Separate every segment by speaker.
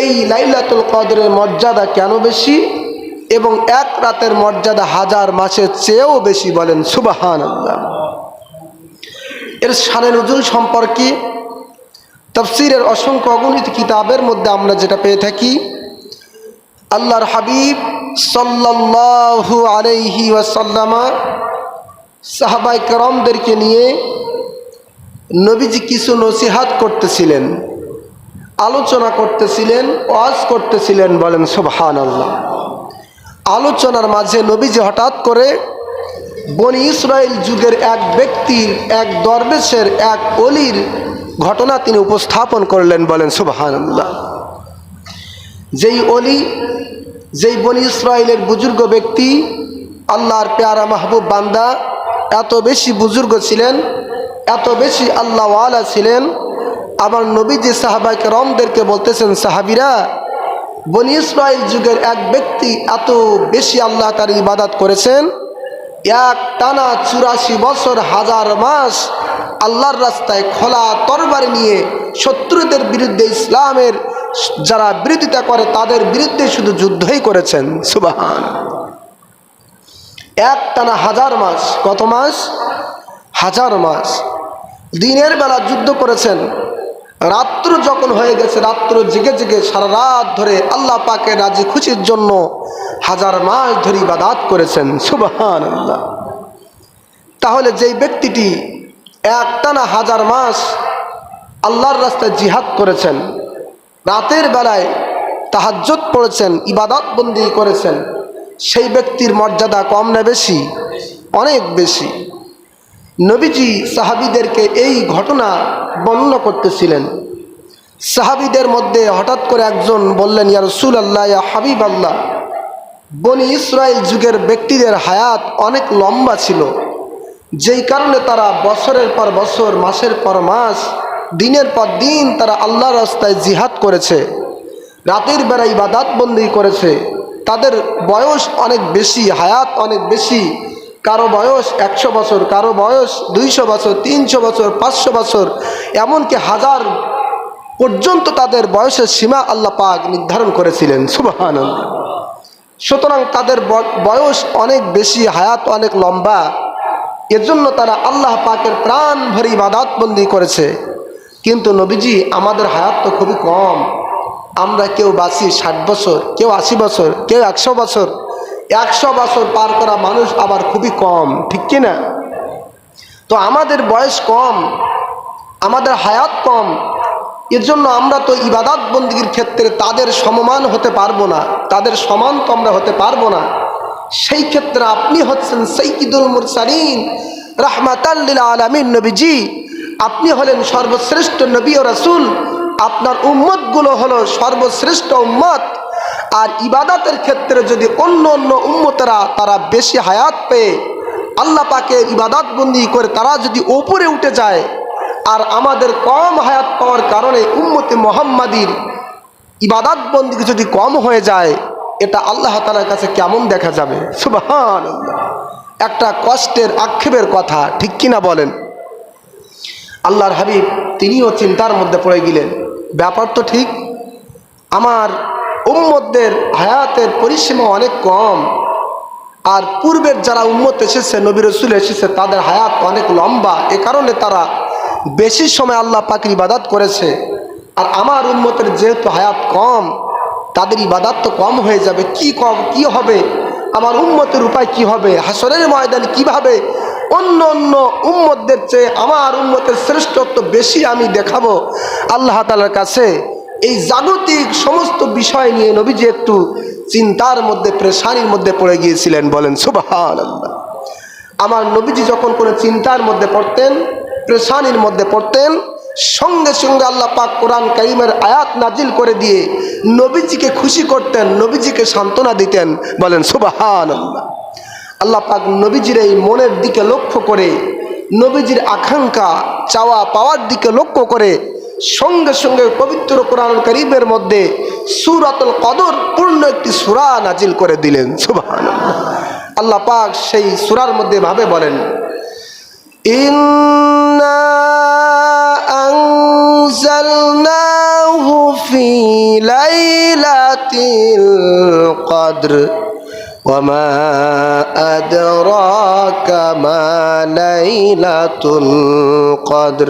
Speaker 1: এই লাইলাতুল কদরের মর্যাদা কেন বেশি? এবং এক রাতের মর্যাদা হাজার মাসের চেয়েও বেশি বলেন সুবাহান এর শানে নজুল সম্পর্কে তফসিরের অসংখ্য অগণিত কিতাবের মধ্যে আমরা যেটা পেয়ে থাকি, আল্লাহর হাবিব সাল্লাল্লাহু আলাইহি ওয়াসাল্লামা সাহাবাই করমদেরকে নিয়ে নবীজি কিছু নসিহাত করতেছিলেন। আলোচনা করতেছিলেন, ওয়াজ করতেছিলেন, বলেন সুবহান আল্লাহ আলোচনার মাঝে নবীজি হঠাৎ করে বনি ইসরায়েল যুগের এক ব্যক্তির, এক দরবেশের, এক অলির ঘটনা তিনি উপস্থাপন করলেন, বলেন সুবহান যেই অলি, যেই বনি ইসরায়েলের বুজুর্গ ব্যক্তি, আল্লাহর পেয়ারা মাহবুব বান্দা, এত বেশি বুজুর্গ ছিলেন, এত বেশি আল্লাহওয়ালা ছিলেন আমার নবীজি সাহাবাকে রমদেরকে বলতেছেন, সাহাবিরা, বনি ইসরায়েল যুগের এক ব্যক্তি এত বেশি আল্লাহ তার ইবাদাত করেছেন। এক টানা চুরাশি বছর, হাজার মাস আল্লাহর রাস্তায় খোলা তরবারি নিয়ে শত্রুদের বিরুদ্ধে ইসলামের যারা বিরোধিতা করে, তাদের বিরুদ্ধে শুধু যুদ্ধই করেছেন। সুবাহান। এক টানা হাজার মাস, কত মাস? হাজার মাস। দিনের বেলা যুদ্ধ করেছেন। রাত্র যখন হয়ে গেছে, রাত্র জেগে জেগে সারা রাত ধরে আল্লাহ পাকে রাজি খুশির জন্য হাজার মাস ধরে ইবাদাত করেছেন। সুবাহান আল্লাহ তাহলে যেই ব্যক্তিটি একটানা হাজার মাস আল্লাহর রাস্তায় জিহাদ করেছেন, রাতের বেলায় তাহাজ্জত পড়েছেন, ইবাদত বন্দি করেছেন, সেই ব্যক্তির মর্যাদা কম না বেশি? অনেক বেশি। নবীজি সাহাবিদেরকে এই ঘটনা বর্ণনা করতেছিলেন। সাহাবিদের মধ্যে হঠাৎ করে একজন বললেন, ইয়া রসুল আল্লাহ ইয়া হাবিব আল্লাহ বনি ইসরায়েল যুগের ব্যক্তিদের হায়াত অনেক লম্বা ছিল। যেই কারণে তারা বছরের পর বছর, মাসের পর মাস, দিনের পর দিন তারা আল্লাহ রাস্তায় জিহাদ করেছে। রাতের বেলা ইবাদাত বন্দি করেছে। তাদের বয়স অনেক বেশি, হায়াত অনেক বেশি। কারও বয়স একশো বছর, কারও বয়স দুইশো বছর, তিনশো বছর, পাঁচশো বছর, এমনকি হাজার পর্যন্ত তাদের বয়সের সীমা আল্লাহ পাক নির্ধারণ করেছিলেন। সুবাহান সুতরাং তাদের বয়স অনেক বেশি, হায়াত অনেক লম্বা। এজন্য তারা আল্লাহ পাকের প্রাণ ভরে ইবাদাতবন্দি করেছে। কিন্তু নবীজি, আমাদের হায়াত তো খুবই কম। আমরা কেউ বাঁচি ষাট বছর, কেউ আশি বছর, কেউ একশো বছর। একশো বছর পার করা মানুষ আবার খুবই কম, ঠিক কিনা তো আমাদের বয়স কম, আমাদের হায়াত কম, এর জন্য আমরা তো ইবাদাত বন্দীর ক্ষেত্রে তাদের সমমান হতে পারব না, তাদের সমান তো আমরা হতে পারব না। সেই ক্ষেত্রে আপনি হচ্ছেন সৈকিদুল মুরসালিন রাহমাতাল্লিল আলমিন নবীজি। আপনি হলেন সর্বশ্রেষ্ঠ নবী ও রাসুল, আপনার উম্মতগুলো হলো সর্বশ্রেষ্ঠ উম্মত। আর ইবাদাতের ক্ষেত্রে যদি অন্য অন্য উম্মতেরা তারা বেশি হায়াত পেয়ে, আল্লাহ পাকে ইবাদাত বন্দি করে তারা যদি ওপরে উঠে যায়, আর আমাদের কম হায়াত পাওয়ার কারণে উম্মতে মোহাম্মাদির ইবাদাত বন্দি যদি কম হয়ে যায়, এটা আল্লাহ তালার কাছে কেমন দেখা যাবে? সুবাহান একটা কষ্টের আক্ষেপের কথা, ঠিক কিনা বলেন? আল্লাহর হাবিব তিনিও চিন্তার মধ্যে পড়ে গেলেন। ব্যাপার তো ঠিক। আমার উম্মতদের হায়াতের পরিসীমা অনেক কম। আর পূর্বের যারা উম্মত এসেছে, নবী রসুল এসেছে, তাদের হায়াত অনেক লম্বা। এ কারণে তারা বেশি সময় আল্লাহ পাখির ইবাদাত করেছে। আর আমার উন্মতের যেহেতু হায়াত কম, তাদের ইবাদাত তো কম হয়ে যাবে। কি কম, কি হবে? আমার উম্মতের উপায় কি হবে? হাসরের ময়দানে কীভাবে? অন্য অন্য উম্মতদের চেয়ে আমার উম্মতের শ্রেষ্ঠত্ব বেশি আমি দেখাবো আল্লাহ তালার কাছে। এই জাগতিক সমস্ত বিষয় নিয়ে নবীজি একটু চিন্তার মধ্যে, প্রেশানির মধ্যে পড়ে গিয়েছিলেন, বলেন সুবাহান আমার নবীজি যখন কোনো চিন্তার মধ্যে পড়তেন, প্রেশানির মধ্যে পড়তেন, সঙ্গে সঙ্গে আল্লাহ পাক কোরআন কাইমের আয়াত নাজিল করে দিয়ে নবীজিকে খুশি করতেন, নবীজিকে সান্ত্বনা দিতেন, বলেন সুবাহান আল্লাহ পাক নবীজির এই মনের দিকে লক্ষ্য করে, নবীজির আকাঙ্ক্ষা, চাওয়া পাওয়ার দিকে লক্ষ্য করে সঙ্গে সঙ্গে পবিত্র কোরআন করিমের মধ্যে সুরাতুল কদর পূর্ণ একটি সুরা নাজিল করে দিলেন সুবাহান আল্লাহ পাক সেই সুরার মধ্যে ভাবে বলেন ইন্না আনজালনাহু في ليلة القدر وما أدراك ما ليلة القدر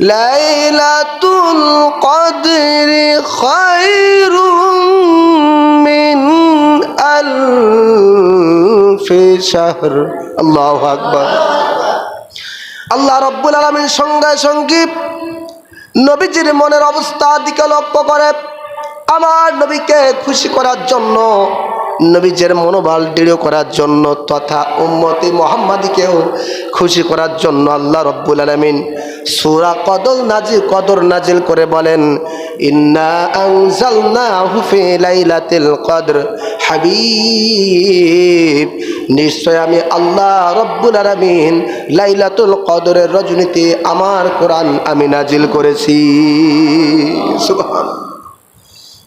Speaker 1: লাইলাতুল কদরি খায়রুম মিন আলফি শাহর। আল্লাহু আকবার। আল্লাহ রব্বুল আলমীর সঙ্গে সঙ্গী নবীজির মনের অবস্থা দিকে লক্ষ্য করে। আমার নবীকে খুশি করার জন্য, নবীজের মনোবল দৃঢ় করার জন্য তথা উম্মতি মোহাম্মদীকেও খুশি করার জন্য আল্লাহ রব্বুল আলমিন সুরা কদল নাজিল, কদর নাজিল করে বলেন কদর। হাবিব, নিশ্চয় আমি আল্লাহ রব্বুল আলমিন লাইলাতুল কদরের রজনীতে আমার কোরআন আমি নাজিল করেছি।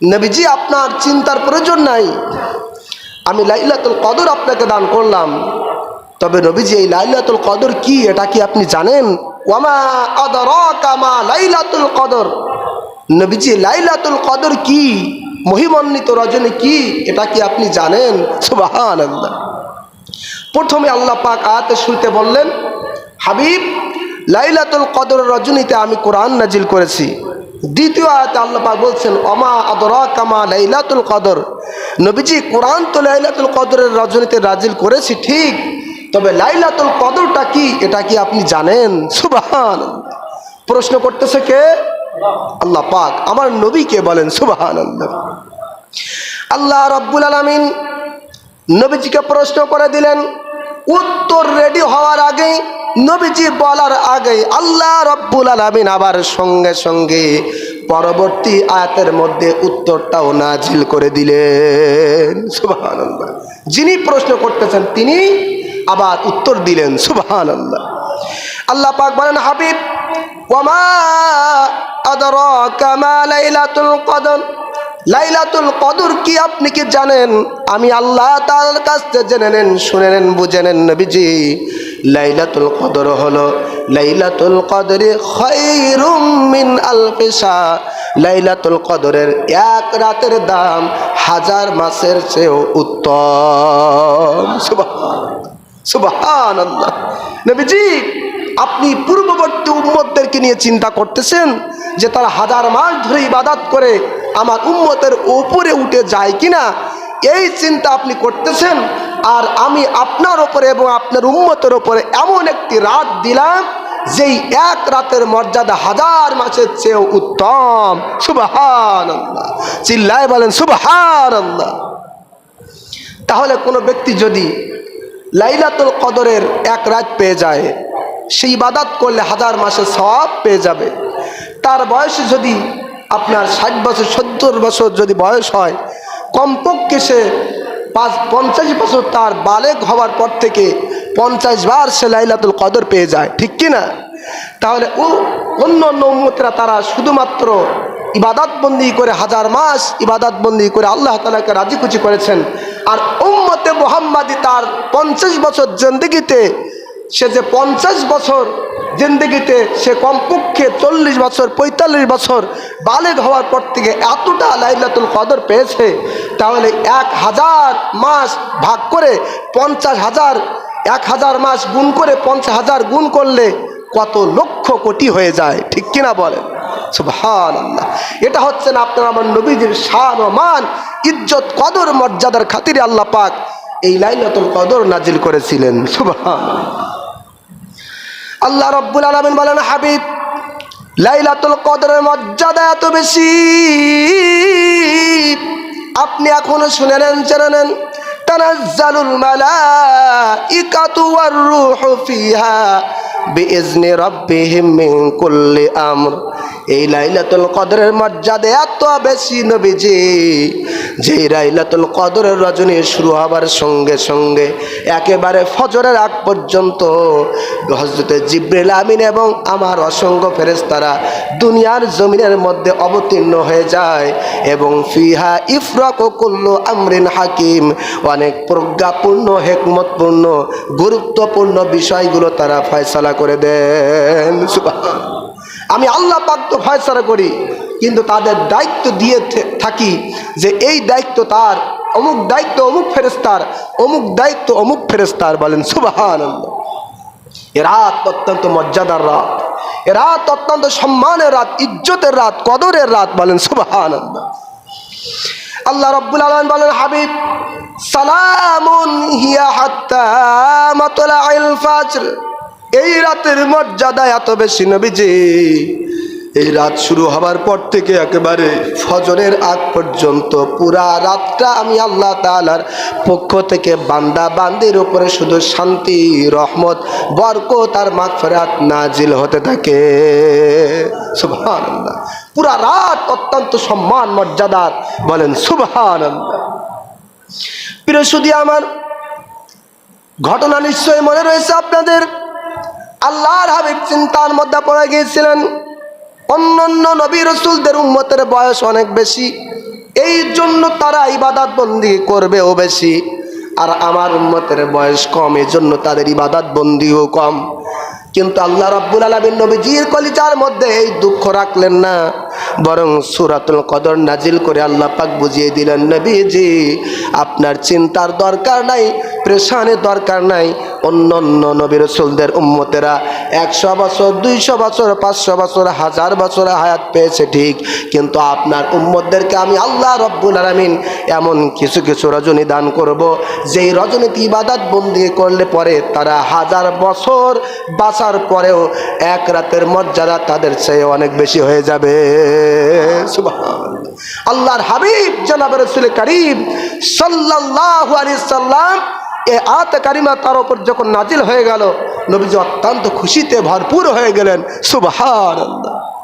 Speaker 1: নবীজি, আপনার চিন্তার প্রয়োজন নাই। আমি লাইলাতুল কদর আপনাকে দান করলাম। তবে নবীজি, এই লাইলাতুল কদর কি? এটা কি আপনি জানেন? ওয়ামা আদরাকা মা লাইলাতুল কদর। নবীজি, লাইলাতুল কদর কি? মহিমান্বিত রজনী কি? এটা কি আপনি জানেন? সুবহানাল্লাহ। প্রথমে আল্লাহ পাক আয়াতে শুনতে বললেন, হাবিব, লাইলাতুল কদর রজনীতে আমি কোরআন নাজিল করেছি। দ্বিতীয় আয়াতে আল্লাহ পাক বলছেন অমা আদরা কামা লাইলাতুল কদর। নবীজি, কোরআন তো লাইলাতুল কদরের রজনীতে নাজিল করেছি, ঠিক। তবে লাইলাতুল কদরটা কি, এটা কি আপনি জানেন? সুবাহান প্রশ্ন করতেছে কে? আল্লাহ পাক। আমার নবীকে বলেন? সুবাহান আল্লাহ রব্বুল আলমিন নবীজিকে প্রশ্ন করে দিলেন, উত্তর রেডি হওয়ার আগেই নবীজি বলার আগেই আল্লাহ রব্বুল আলমিন আবার সঙ্গে সঙ্গে পরবর্তী আয়াতের মধ্যে উত্তরটাও নাজিল করে দিলেন। সুবহানাল্লাহ। যিনি প্রশ্ন করতেছেন, তিনি আবার উত্তর দিলেন, সুবহানাল্লাহ। আল্লাহ আল্লাহ পাক বলেন, হাবিব, ওয়ামা আদরাকা মা লাইলাতুল কদর? লাইলাতুল কদর কি আপনি কি জানেন? আমি আল্লাহ তার কাছ জেনে নেন, শুনে নেন, বুঝে নেন, নবীজি। লাইলাতুল কদর হলো, লাইলাতুল কদরে খৈরুম মিন আলফিসা লাইলাতুল কদরের এক রাতের দাম হাজার মাসের চেয়েও উত্তম। আপনি পূর্ববর্তী উম্মতদেরকে নিয়ে চিন্তা করতেছেন যে তারা হাজার মাস ধরে ইবাদাত করে আমার উম্মতের উপরে উঠে যায় কিনা? এই চিন্তা আপনি করতেছেন আর আমি আপনার ওপরে এবং আপনার উম্মতের ওপরে এমন একটি রাত দিলাম যেই এক রাতের মর্যাদা হাজার মাসের চেয়েও উত্তম। সুবাহান চিল্লায় বলেন সুবাহান তাহলে কোনো ব্যক্তি যদি লাইলাতুল কদরের এক রাত পেয়ে যায়। সেই ইবাদাত করলে হাজার মাসের সব পেয়ে যাবে। তার বয়স যদি আপনার ষাট বছর, সত্তর বছর যদি বয়স হয়, কমপক্ষে সে পাঁচ, পঞ্চাশ বছর তার বালেক হওয়ার পর থেকে পঞ্চাশ বার সে লাইলাতুল কদর পেয়ে যায়। ঠিক কি না তাহলে ও অন্য অন্য উন্মতরা তারা শুধুমাত্র ইবাদত বন্দি করে হাজার মাস ইবাদত বন্দি করে আল্লাহ তালাকে রাজি খুশি করেছেন। আর উম্মতে মোহাম্মাদি তার পঞ্চাশ বছর জেন্দিগিতে, সে যে পঞ্চাশ বছর জিন্দগিতে, সে কমপক্ষে চল্লিশ বছর, পঁয়তাল্লিশ বছর বালেগ হওয়ার পর থেকে এতটা লাইলাতুল কদর পেয়েছে, তাহলে এক হাজার মাস ভাগ করে পঞ্চাশ হাজার, এক হাজার মাস গুণ করে পঞ্চাশ হাজার গুণ করলে কত লক্ষ কোটি হয়ে যায়, ঠিক কিনা বলেন? সুবহান আল্লাহ এটা হচ্ছে না আপনার আমার নবীজির শান ও মান, ইজ্জত, কদর, মর্যাদার খাতিরে আল্লাহ পাক এই লাইলাতুল কদর নাজিল করেছিলেন। সুবহান আল্লাহ রব্বুল আলমিন বলেন, হাবিব, লাইলাতুল কদরের মর্যাদা এত বেশি। আপনি এখনও শুনে নেন, জেনে নেন। তানাজ্জালুল মালাইকাতু ওয়ার রূহু ফিহা বিইজনি রাব্বিহিম মিন কুল্লি আমর। এই লাইলাতুল কদরের মর্যাদা এত বেশি নবীজি। যে লাইলাতুল কদরের রজনী শুরু হবার সঙ্গে সঙ্গে একেবারে ফজরের আগ পর্যন্ত হজরতে জিব্রিল আমিন এবং আমার অসংখ্য ফেরেস্তারা দুনিয়ার জমিনের মধ্যে অবতীর্ণ হয়ে যায় এবং ফিহা ইফরাক কুল্লু আমরিন হাকিম। অনেক প্রজ্ঞাপূর্ণ, হেকমতপূর্ণ, গুরুত্বপূর্ণ বিষয়গুলো তারা ফয়সলা করে দেন। সুবহান আমি আল্লাহ পাক তো ফয়সলা করি, কিন্তু তাদের দায়িত্ব দিয়ে থাকি যে এই দায়িত্ব তার, অমুক দায়িত্ব অমুক ফেরেস্তার অমুক দায়িত্ব অমুক ফেরেস্তার বলেন সুবাহান এ রাত অত্যন্ত মর্যাদার রাত। এ রাত অত্যন্ত সম্মানের রাত, ইজ্জতের রাত, কদরের রাত বলেন সুবাহান আল্লাহ রব্বুল আলম বলেন, হাবিব, সালামুন হিয়া হাত্তা মাতলাইল ফাজর। এই রাতের মর্যাদা এত বেশি নবীজি। এই রাত শুরু হবার পর থেকে একেবারে ফজরের আগ পর্যন্ত পুরা রাতটা আমি আল্লাহ তাআলার পক্ষ থেকে বান্দা বান্দির উপরে শুধু শান্তি, রহমত, বরকত আর মাগফিরাত নাজিল হতে থাকে। সুবহানাল্লাহ। পুরা রাত অত্যন্ত সম্মান মর্যাদার বলেন, সুবহানাল্লাহ। প্রিয় সুদী আমার, ঘটনা নিশ্চয়ই মনে রয়েছে আপনাদের? আল্লাহর হাবিব চিন্তার মধ্যে পড়ে গিয়েছিলেন। অন্যান্য নবী রসুলদের উম্মতের বয়স অনেক বেশি। এই জন্য তারা ইবাদত বন্দি করবেও বেশি। আর আমার উম্মতের বয়স কম, এই জন্য তাদের ইবাদত বন্দিও কম। কিন্তু আল্লাহ রাব্বুল আলমিন নবীজির কলিজার মধ্যে এই দুঃখ রাখলেন না। বরং সুরাতুল কদর নাজিল করে আল্লাহ পাক বুঝিয়ে দিলেন, নবীজি, আপনার চিন্তার দরকার নাই, প্রেশানের দরকার নাই অন্য অন্য নবী রসুলদের উম্মতেরা একশো বছর, দুইশো বছর, পাঁচশো বছর, হাজার বছর হায়াত পেয়েছে ঠিক কিন্তু আপনার উম্মতদেরকে আমি আল্লাহ রব্বুল আলমিন এমন কিছু কিছু রজনী দান করব, যেই রজনীতি ইবাদত বন্দি করলে পরে তারা হাজার বছর বাঁচার পরেও এক রাতের মর্যাদা তাদের চেয়ে অনেক বেশি হয়ে যাবে। আল্লাহর হাবিব জনাব রসুল করিম সাল্লাহ আলাইহি সাল্লাম এ আত কারিমা তার উপর যখন নাজিল হয়ে গেল, নবীজি অত্যন্ত খুশিতে ভরপুর হয়ে গেলেন। সুবহানাল্লাহ।